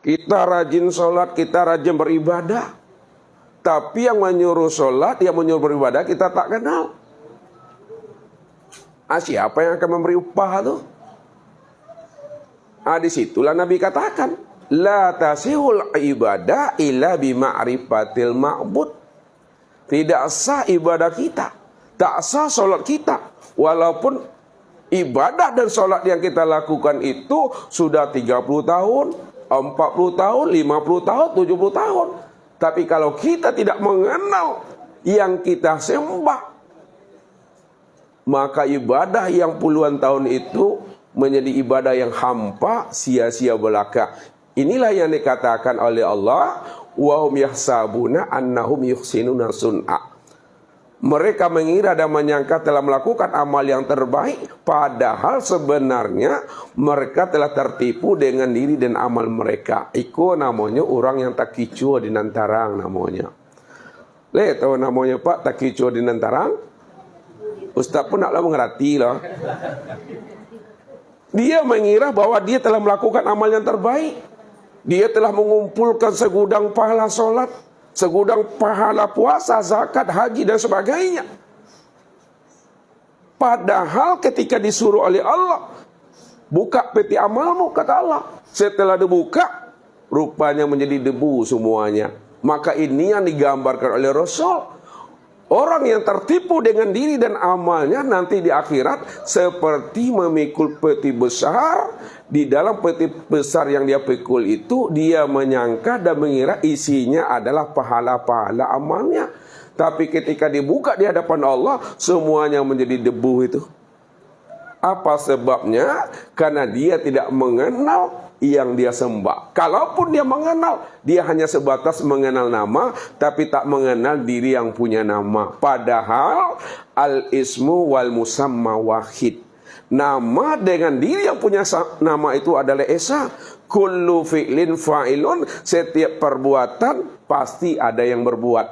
Kita rajin sholat, kita rajin beribadah. Tapi yang menyuruh sholat, yang menyuruh beribadah kita tak kenal. Ah, siapa yang akan memberi upah itu? Ah, di situlah Nabi katakan, La tasihul ibadah illa bima'rifatil ma'bud. Tidak sah ibadah kita. Tak sah sholat kita. Walaupun ibadah dan sholat yang kita lakukan itu sudah 30 tahun, 40 tahun, 50 tahun, 70 tahun. Tapi kalau kita tidak mengenal yang kita sembah, maka ibadah yang puluhan tahun itu menjadi ibadah yang hampa, sia-sia belaka. Inilah yang dikatakan oleh Allah, wa hum yahsabuna annahum yuhsinuna sun'a. Mereka mengira dan menyangka telah melakukan amal yang terbaik Padahal sebenarnya mereka telah tertipu dengan diri dan amal mereka. Iko namanya orang yang tak kicau di nantarang namanya. Le tahu namanya pak tak kicau di nantarang? Ustaz pun naklah mengerti lah. Dia mengira bahwa dia telah melakukan amal yang terbaik. Dia telah mengumpulkan segudang pahala solat segudang pahala puasa, zakat, haji dan sebagainya. Padahal ketika disuruh oleh Allah, buka peti amalmu kata Allah. Setelah dibuka, rupanya menjadi debu semuanya. Maka ini yang digambarkan oleh Rasul. Orang yang tertipu dengan diri dan amalnya nanti di akhirat seperti memikul peti besar. Di dalam peti besar yang dia pikul itu dia menyangka dan mengira isinya adalah pahala-pahala amalnya. Tapi ketika dibuka di hadapan Allah semuanya menjadi debu itu. Apa sebabnya? Karena dia tidak mengenal yang dia sembah. Kalaupun dia mengenal, dia hanya sebatas mengenal nama, tapi tak mengenal diri yang punya nama. Padahal al-ismu wal musamma wahid. Nama dengan diri yang punya nama itu adalah Esa. Kullu fi'lin fa'ilun. Setiap perbuatan pasti ada yang berbuat.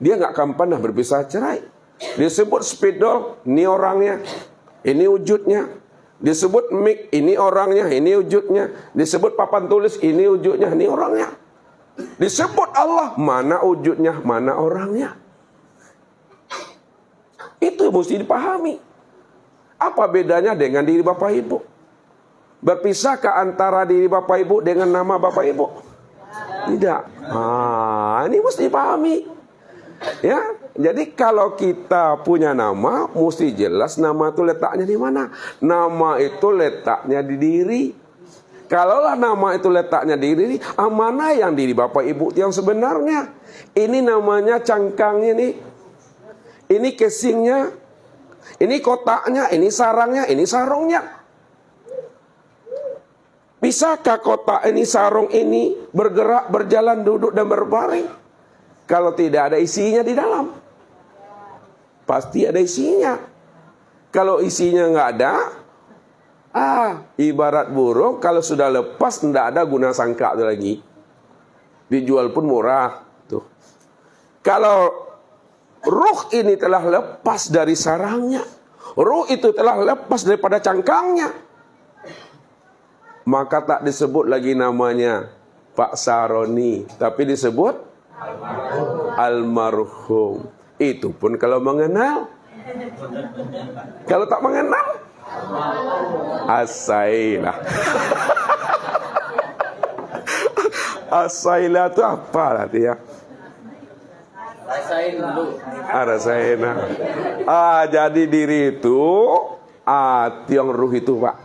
Dia nggak akan pernah berpisah cerai. Disebut spidol, ini orangnya, ini wujudnya, Disebut mik, ini orangnya, ini wujudnya. Disebut papan tulis, ini wujudnya, ini orangnya. Disebut Allah, mana wujudnya, mana orangnya. Itu mesti dipahami. Apa bedanya dengan diri Bapak Ibu? Berpisahkah antara diri Bapak Ibu dengan nama Bapak Ibu? Tidak. Ah, ini mesti dipahami. Ya, jadi kalau kita punya nama, mesti jelas nama itu letaknya di mana. Nama itu letaknya di diri. Kalaulah nama itu letaknya di diri, ah, mana yang diri Bapak Ibu yang sebenarnya? Ini namanya cangkangnya nih. Ini casingnya. Ini kotaknya, ini sarangnya, ini sarungnya. Bisakah kotak ini, sarung ini bergerak, berjalan, duduk, dan berbaring? Kalau tidak ada isinya di dalam. Pasti ada isinya. Kalau isinya nggak ada, ah, ibarat burung kalau sudah lepas tidak ada guna sangka itu lagi. Dijual pun murah. Tuh. Kalau ruh ini telah lepas dari sarangnya, ruh itu telah lepas daripada cangkangnya, maka tak disebut lagi namanya Pak Saroni, tapi disebut almarhum. Itu pun kalau mengenal. Kalau tak mengenal, asailah. asailah itu apa nanti ya? Dulu. Ah, rasain. Ah, jadi diri itu ah tiang ruh itu, Pak.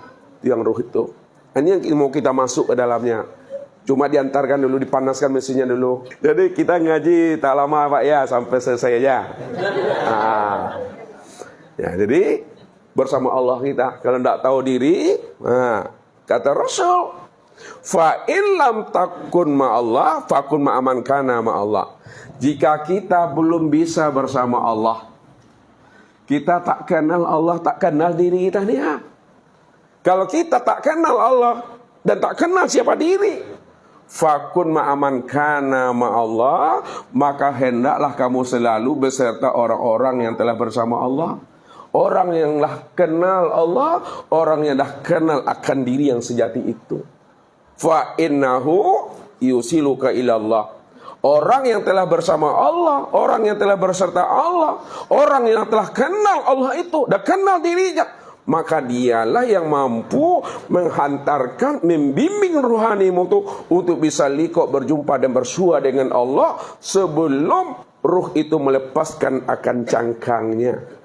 Tiang ruh itu. Ini yang mau kita masuk ke dalamnya. Cuma diantarkan dulu, dipanaskan mesinnya dulu. Jadi kita ngaji tak lama Pak ya, sampai selesai aja. Nah. Ya, jadi bersama Allah kita. Kalau tidak tahu diri, nah, kata Rasul, fa lam takun ma Allah, fakun ma aman kana ma Allah. Jika kita belum bisa bersama Allah, kita tak kenal Allah, tak kenal diri kita nih. Kalau kita tak kenal Allah dan tak kenal siapa diri, Fakun ma'aman kana Allah Maka hendaklah kamu selalu beserta orang-orang yang telah bersama Allah Orang yang dah kenal Allah Orang yang dah kenal akan diri yang sejati itu fa yusiluka ilallah. Orang yang telah bersama Allah, orang yang telah berserta Allah, orang yang telah kenal Allah itu, dah kenal dirinya, maka dialah yang mampu menghantarkan, membimbing rohanimu itu untuk bisa likok berjumpa dan bersua dengan Allah sebelum ruh itu melepaskan akan cangkangnya.